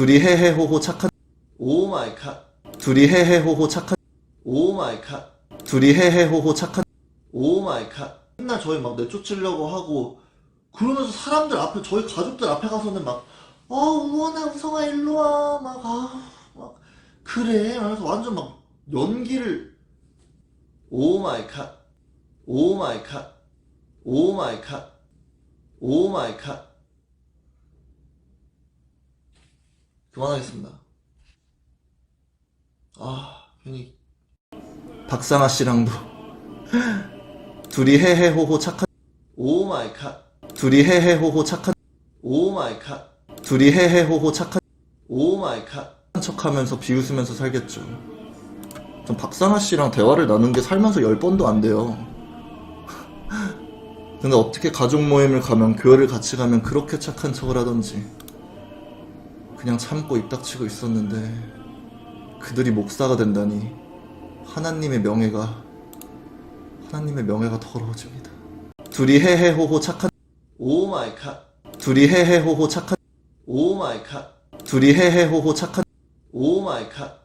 둘이 헤헤호호 착한 오 마이 갓 둘이 헤헤호호 착한 오 마이 갓 둘이 헤헤호호 착한 오 마이 갓 맨날 저희 막 내쫓으려고 하고 그러면서 사람들 앞에 저희 가족들 앞에 가서는 막 아, 우원아, 우성아, 일로 와. 막, 아, 막, 그래. 하면서 완전 막, 연기를, 오 마이 갓. 오 마이 갓. 오 마이 갓. 오 마이 갓. 그만하겠습니다. 아, 괜히. 박상아 씨랑도. 둘이 헤헤호호 착한, 오 마이 갓. 둘이 헤헤호호 착한, 오 마이 갓. 둘이 헤헤호호 착한 오 마이 갓 척하면서 비웃으면서 살겠죠. 전 박상아 씨랑 대화를 나눈 게 살면서 열 번도 안 돼요. 근데 어떻게 가족 모임을 가면 교회를 같이 가면 그렇게 착한 척을 하던지 그냥 참고 입 닥치고 있었는데 그들이 목사가 된다니 하나님의 명예가 하나님의 명예가 더러워집니다. 둘이 헤헤호호 착한 오 마이 갓. 둘이 헤헤호호 착한 오 마이 갓. 둘이 헤헤호호 착한 오 마이 갓